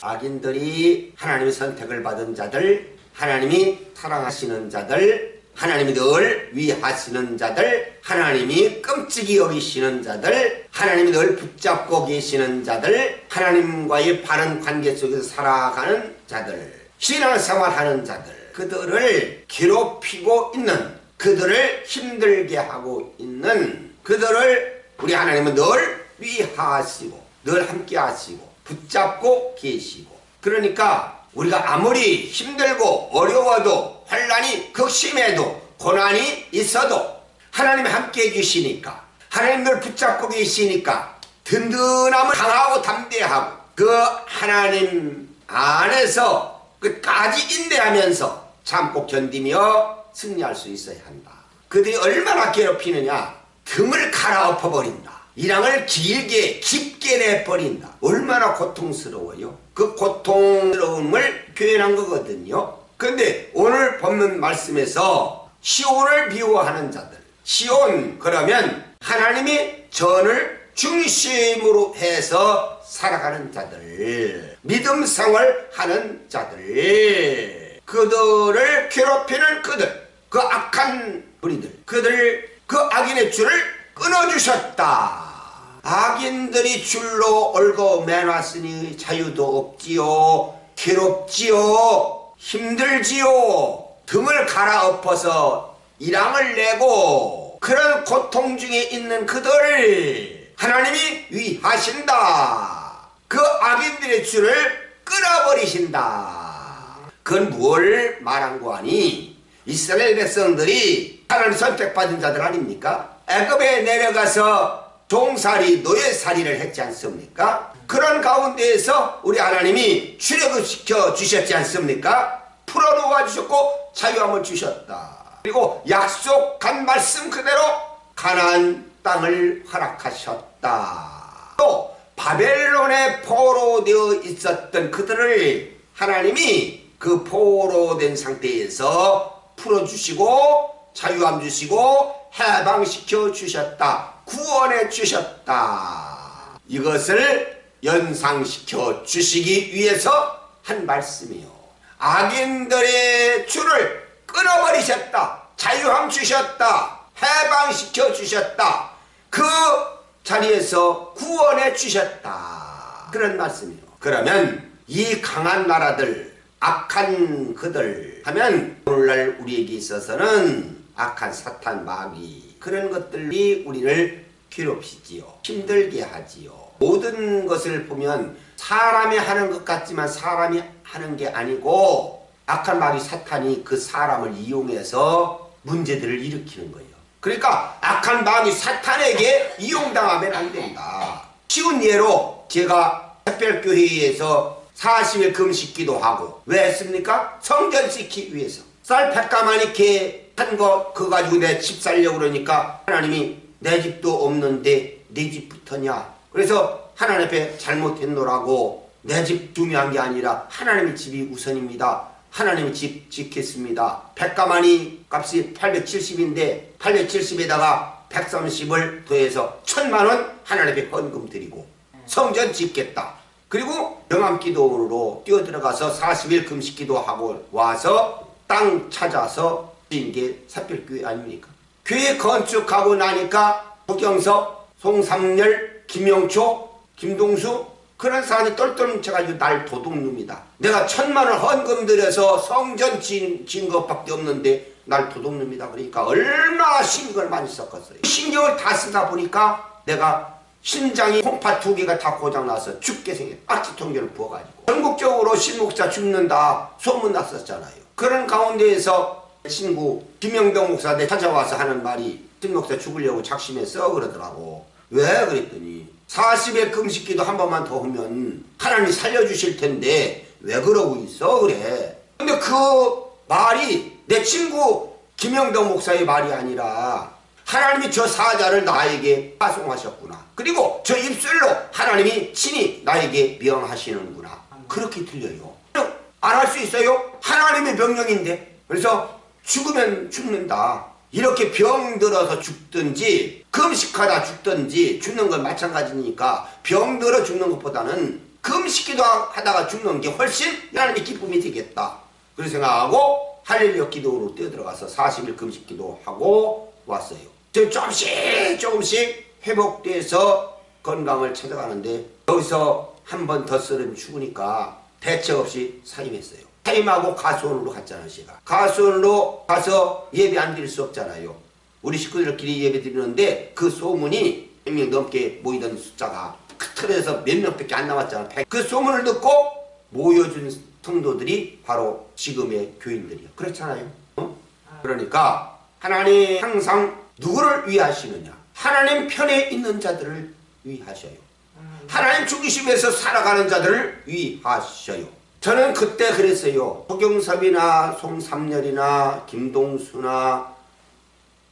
악인들이 하나님의 선택을 받은 자들, 하나님이 사랑하시는 자들, 하나님이 늘 위하시는 자들, 하나님이 끔찍이 여기시는 자들, 하나님이 늘 붙잡고 계시는 자들, 하나님과의 바른 관계 속에서 살아가는 자들, 신앙생활하는 자들, 그들을 괴롭히고 있는, 그들을 힘들게 하고 있는, 그들을 우리 하나님은 늘 위하시고, 늘 함께 하시고, 붙잡고 계시고. 그러니까 우리가 아무리 힘들고 어려워도 환란이 극심해도 고난이 있어도 하나님이 함께 해주시니까 하나님 늘 붙잡고 계시니까 든든함을 강하고 담대하고 그 하나님 안에서 끝까지 인내하면서 참고 견디며 승리할 수 있어야 한다. 그들이 얼마나 괴롭히느냐 등을 갈아엎어 버린다. 이랑을 길게 깊게 내버린다. 얼마나 고통스러워요. 그 고통스러움을 표현한 거거든요. 근데 오늘 본문 말씀에서 시온을 비유하는 자들. 시온 그러면 하나님이 전을 중심으로 해서 살아가는 자들. 믿음 생활 하는 자들. 그들을 괴롭히는 그들. 그 악한 우리들. 그들 그 악인의 줄을 끊어주셨다. 악인들이 줄로 올고 매놨으니 자유도 없지요. 괴롭지요. 힘들지요. 등을 갈아엎어서 이랑을 내고 그런 고통 중에 있는 그들을 하나님이 위하신다. 그 악인들의 줄을 끊어버리신다. 그건 뭘 말한 거 아니? 이스라엘 백성들이 하나님 선택받은 자들 아닙니까? 애굽에 내려가서 종살이 노예살이를 했지 않습니까? 그런 가운데에서 우리 하나님이 출애굽 시켜 주셨지 않습니까? 풀어놓아 주셨고 자유함을 주셨다. 그리고 약속한 말씀 그대로 가나안 땅을 허락하셨다. 또 바벨론에 포로되어 있었던 그들을 하나님이 그 포로된 상태에서 풀어주시고 자유함 주시고 해방시켜 주셨다. 구원해 주셨다. 이것을 연상시켜 주시기 위해서 한 말씀이요. 악인들의 줄을 끊어버리셨다. 자유함 주셨다. 해방시켜 주셨다. 그 자리에서 구원해 주셨다. 그런 말씀이요. 그러면 이 강한 나라들, 악한 그들 하면 오늘날 우리에게 있어서는 악한 사탄 마귀 그런 것들이 우리를 괴롭히지요. 힘들게 하지요. 모든 것을 보면 사람이 하는 것 같지만 사람이 하는 게 아니고 악한 마귀 사탄이 그 사람을 이용해서 문제들을 일으키는 거예요. 그러니까 악한 마귀 사탄에게 이용당하면 안 된다. 쉬운 예로 제가 특별교회에서 40일 금식 기도 하고 왜 했습니까? 성전 지키기 위해서 쌀 100가만 이렇게 한 거 그거 가지고 내 집 살려고 그러니까 하나님이 내 집도 없는데 네 집부터냐? 그래서 하나님 앞에 잘못했노라고 내 집 중요한 게 아니라 하나님의 집이 우선입니다. 하나님의 집 짓겠습니다. 100가만이 값이 870인데 870에다가 130을 더해서 천만원 하나님 앞에 헌금 드리고 성전 짓겠다. 그리고 영암기도로 뛰어들어가서 40일 금식기도 하고 와서 땅 찾아서 지은 게 삽별교회 아닙니까? 교회 건축하고 나니까 부경석, 송삼열, 김영초, 김동수 그런 사람이 똘똘 뭉쳐가지고 날 도둑놈이다. 내가 천만 원 헌금 들여서 성전 지은, 지은 것밖에 없는데 날 도둑놈이다. 그러니까 얼마나 신경을 많이 썼겠어요. 신경을 다 쓰다 보니까 내가 심장이 콩팥 두 개가 다 고장나서 죽게 생겼 아치통계를 부어가지고 전국적으로 신목사 죽는다 소문 났었잖아요. 그런 가운데에서 친구 김영병 목사한테 찾아와서 하는 말이 신목사 죽으려고 작심했어 그러더라고. 왜 그랬더니 40일 금식기도 한 번만 더 하면 하나님 살려주실 텐데 왜 그러고 있어 그래. 근데 그 말이 내 친구 김영병 목사의 말이 아니라 하나님이 저 사자를 나에게 파송하셨구나. 그리고 저 입술로 하나님이 친히 나에게 명하시는구나. 그렇게 들려요. 안 할 수 있어요? 하나님의 명령인데. 그래서 죽으면 죽는다. 이렇게 병 들어서 죽든지 금식하다 죽든지 죽는 건 마찬가지니까 병 들어 죽는 것보다는 금식기도 하다가 죽는 게 훨씬 하나님의 기쁨이 되겠다. 그렇게 생각하고 할렐루야 기도로 뛰어들어가서 40일 금식기도 하고 왔어요. 저 조금씩 조금씩 회복돼서 건강을 찾아가는데 여기서 한 번 더 쓰면 죽으니까 대책 없이 사임했어요. 사임하고 가수원으로 갔잖아요, 제가. 가수원으로 가서 예배 안 드릴 수 없잖아요. 우리 식구들끼리 예배 드리는데 그 소문이 100명 넘게 모이던 숫자가 그 틀에서 몇 명밖에 안 남았잖아. 그 소문을 듣고 모여준 성도들이 바로 지금의 교인들이요. 그렇잖아요. 어? 그러니까 하나님 항상 누구를 위하시느냐? 하나님 편에 있는 자들을 위하셔요. 하나님 죽이심에서 살아가는 자들을 위하셔요. 저는 그때 그랬어요. 허경섭이나 송삼열이나 김동수나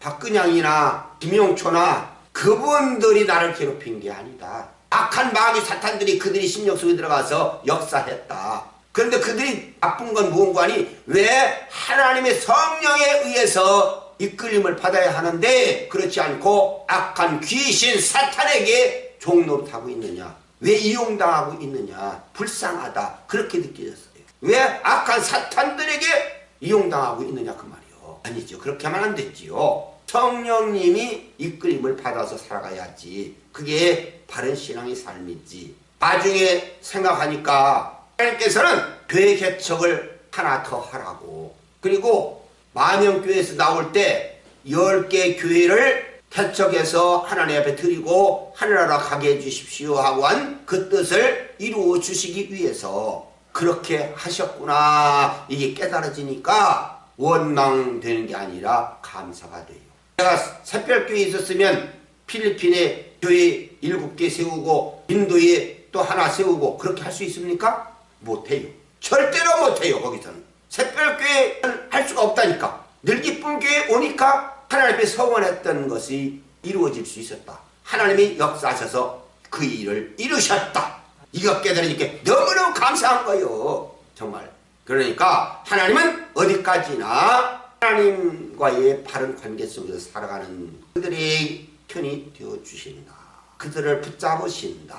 박근양이나 김영초나 그분들이 나를 괴롭힌 게 아니다. 악한 마귀 사탄들이 그들이 심령 속에 들어가서 역사했다. 그런데 그들이 나쁜 건 무언가니 왜 하나님의 성령에 의해서 이끌림을 받아야 하는데 그렇지 않고 악한 귀신 사탄에게 종노릇하고 있느냐? 왜 이용당하고 있느냐? 불쌍하다. 그렇게 느껴졌어요. 왜 악한 사탄들에게 이용당하고 있느냐? 그 말이요. 아니죠. 그렇게 하면 안 됐지요. 성령님이 이끌림을 받아서 살아가야지. 그게 바른 신앙의 삶이지. 나중에 생각하니까 하나님께서는 교회 개척을 하나 더 하라고. 그리고 만영교회에서 나올 때 10개 교회를 개척해서 하나님 앞에 드리고 하늘나라 가게 해주십시오 하고 한 그 뜻을 이루어 주시기 위해서 그렇게 하셨구나. 이게 깨달아지니까 원망되는 게 아니라 감사가 돼요. 내가 새별교회에 있었으면 필리핀에 교회 7개 세우고 인도에 또 하나 세우고 그렇게 할 수 있습니까? 못해요. 절대로 못해요 거기서는. 새별교회는 할 수가 없다니까. 늘 기쁜 교회 오니까 하나님 앞에 서원했던 것이 이루어질 수 있었다. 하나님이 역사하셔서 그 일을 이루셨다. 이거 깨달으니까 너무너무 감사한 거예요. 정말. 그러니까 하나님은 어디까지나 하나님과의 바른 관계 속에서 살아가는 그들의 편이 되어 주신다. 그들을 붙잡으신다.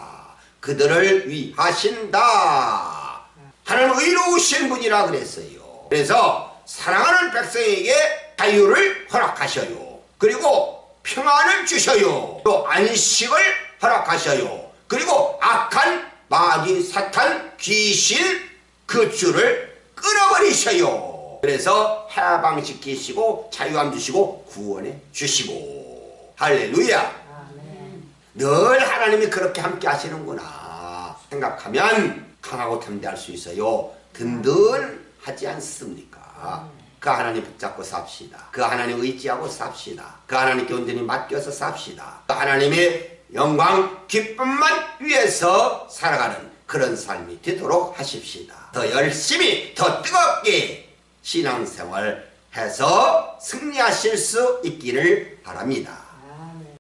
그들을 위하신다. 하나님 의로우신 분이라 그랬어요. 그래서 사랑하는 백성에게 자유를 허락하셔요. 그리고 평안을 주셔요. 또 안식을 허락하셔요. 그리고 악한 마귀, 사탄, 귀신 그 줄을 끊어버리셔요. 그래서 해방시키시고 자유함 주시고 구원해 주시고 할렐루야. 늘 하나님이 그렇게 함께 하시는구나 생각하면 강하고 담대할 수 있어요. 든든하지 않습니까? 그 하나님 붙잡고 삽시다. 그 하나님 의지하고 삽시다. 그 하나님께 온전히 맡겨서 삽시다. 그 하나님의 영광, 기쁨만 위해서 살아가는 그런 삶이 되도록 하십시다. 더 열심히, 더 뜨겁게 신앙생활 해서 승리하실 수 있기를 바랍니다.